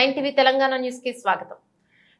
Nine TV Telangana న్యూస్కి స్వాగతం.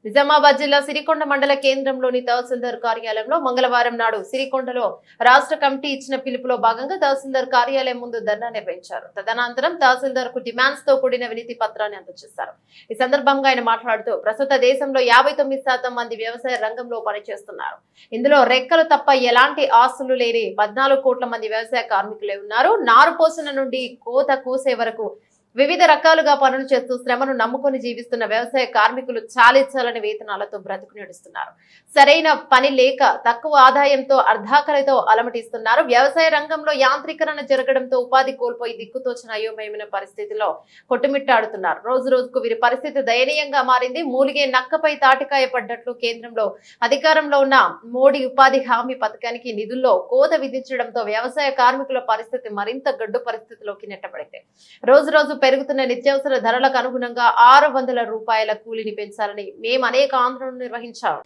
నిజామాబాద్ జిల్లా సిరికొండ మండల కేంద్రంలోని తహసీల్దార్ కార్యాలయంలో మంగళవారం నాడు సిరికొండలో రాష్ట్ర కమిటీ ఇచ్చిన పిలుపులో భాగంగా తహసీల్దార్ కార్యాలయం ముందు ధర్నా నిర్వహించారు. తదనంతరం తహసీల్దార్కు డిమాండ్స్తో కూడిన వినతి పత్రాన్ని అందజేశారు. ఈ సందర్భంగా ఆయన మాట్లాడుతూ ప్రస్తుత దేశంలో యాభై శాతం మంది వ్యవసాయ రంగంలో పనిచేస్తున్నారు. ఇందులో రెక్కలు తప్ప ఎలాంటి ఆస్తులు లేని పద్నాలుగు కోట్ల మంది వ్యవసాయ కార్మికులే ఉన్నారు. నారు పోసిన నుండి కోత కూసే వరకు వివిధ రకాలుగా పనులు చేస్తూ శ్రమను నమ్ముకొని జీవిస్తున్న వ్యవసాయ కార్మికులు చాలించాలని వేతనాలతో బ్రతుకు నడుస్తున్నారు. సరైన పని లేక తక్కువ ఆదాయంతో అర్ధాకలితో అలమటిస్తున్నారు. వ్యవసాయ రంగంలో యాంత్రీకరణ జరగడంతో ఉపాధి కోల్పోయి దిక్కుతోచిన అయోమయమైన పరిస్థితిలో కొట్టుమిట్టాడుతున్నారు. రోజు రోజుకు వీరి పరిస్థితి దయనీయంగా మారింది. మూలిగే నక్కపై తాటికాయ పడ్డట్లు కేంద్రంలో అధికారంలో ఉన్న మోడీ ఉపాధి హామీ పథకానికి నిధుల్లో కోత విధించడంతో వ్యవసాయ కార్మికుల పరిస్థితి మరింత గడ్డు పరిస్థితిలోకి నెట్టబడింది. రోజు రోజు పెరుగుతున్న నిత్యావసర ధరలకు అనుగుణంగా ఆరు వందల రూపాయల కూలీని పెంచాలని మేము అనేక ఆందోళనలు నిర్వహించాం.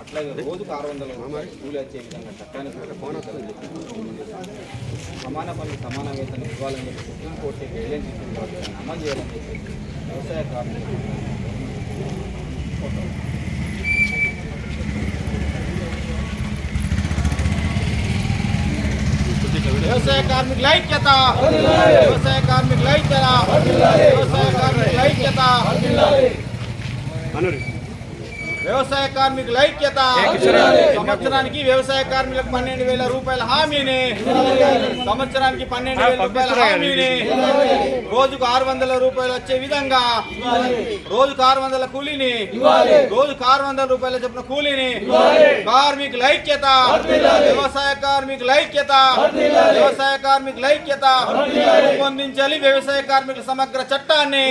అట్లాగే రోజుకు ఆరు వందల రూపాయలు కూలి వచ్చే విధంగా చట్టానికి సమాన పనులు సమాన వేతనం ఇవ్వాలని చెప్పి సుప్రీంకోర్టు గైడ్లైన్ ఇచ్చిన అమలు చేయాలని చెప్పి వ్యవసాయ కార్మికులు వ్యవసాయ కార్మికుల ఐక్యత. వ్యవసాయ కార్మికుల ఐక్యత. వ్యవసాయ కార్మికుల ఐక్యత. వ్యవసాయ కార్మికుల ఐక్యత. సంవత్సరానికి వ్యవసాయ కార్మికులకు పన్నెండు వేల రూపాయల హామీని. సంవత్సరానికి పన్నెండు వేల రూపాయల హామీని. రోజుకు ఆరు వందల రూపాయలు వచ్చే విధంగా. రోజుకు ఆరు వందల కూలీని. రోజుకు ఆరు వందల రూపాయల చొప్పున కూలీని. కార్మికుల ఐక్యత. వ్యవసాయ కార్మికుల ఐక్యత. వ్యవసాయ కార్మికుల ఐక్యత. రూపొందించాలి వ్యవసాయ కార్మికుల సమగ్ర చట్టాన్ని.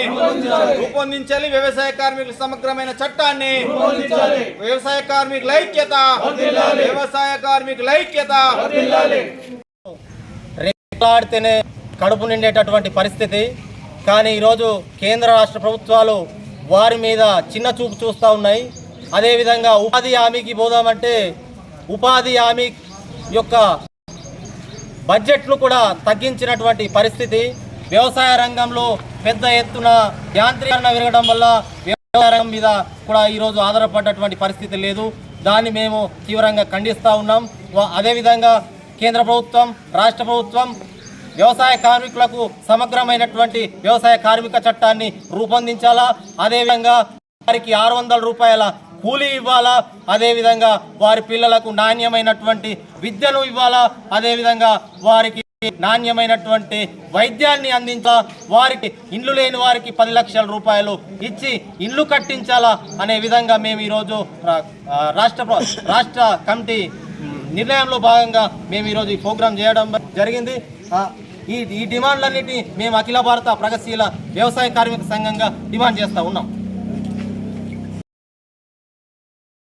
రూపొందించాలి వ్యవసాయ కార్మికుల సమగ్రమైన చట్టాన్ని. వ్యవసాయ కార్మికుల ఐక్యత వ్యవసాయ కార్మికుల ఐక్యత రెక్కలాడితేనే కడుపు నిండేటటువంటి పరిస్థితి. కానీ ఈరోజు కేంద్ర రాష్ట్ర ప్రభుత్వాలు వారి మీద చిన్న చూపు చూస్తూ ఉన్నాయి. అదేవిధంగా ఉపాధి హామీకి పోదామంటే ఉపాధి హామీ యొక్క బడ్జెట్లు కూడా తగ్గించినటువంటి పరిస్థితి. వ్యవసాయ రంగంలో పెద్ద ఎత్తున యాంత్రీకరణ విరగడం వల్ల రంగం మీద కూడా ఈరోజు ఆధారపడ్డటువంటి పరిస్థితి లేదు. దాన్ని మేము తీవ్రంగా ఖండిస్తూ ఉన్నాం. అదేవిధంగా కేంద్ర ప్రభుత్వం రాష్ట్ర ప్రభుత్వం వ్యవసాయ కార్మికులకు సమగ్రమైనటువంటి వ్యవసాయ కార్మిక చట్టాన్ని రూపొందించాలా? అదేవిధంగా వారికి ఆరు వందల రూపాయల కూలీ ఇవ్వాలా? అదేవిధంగా వారి పిల్లలకు నాణ్యమైనటువంటి విద్యను ఇవ్వాలా? అదేవిధంగా వారికి నాణ్యమైనటువంటి వైద్యాన్ని అందించ వారికి ఇండ్లు లేని వారికి పది లక్షల రూపాయలు ఇచ్చి ఇండ్లు కట్టించాలా అనే విధంగా మేము ఈరోజు రాష్ట్ర రాష్ట్ర కమిటీ నిర్ణయంలో భాగంగా మేము ఈరోజు ఈ ప్రోగ్రాం చేయడం జరిగింది. ఈ ఈ డిమాండ్లన్నిటినీ మేము అఖిల భారత ప్రగతిశీల వ్యవసాయ కార్మిక సంఘంగా డిమాండ్ చేస్తూ ఉన్నాం.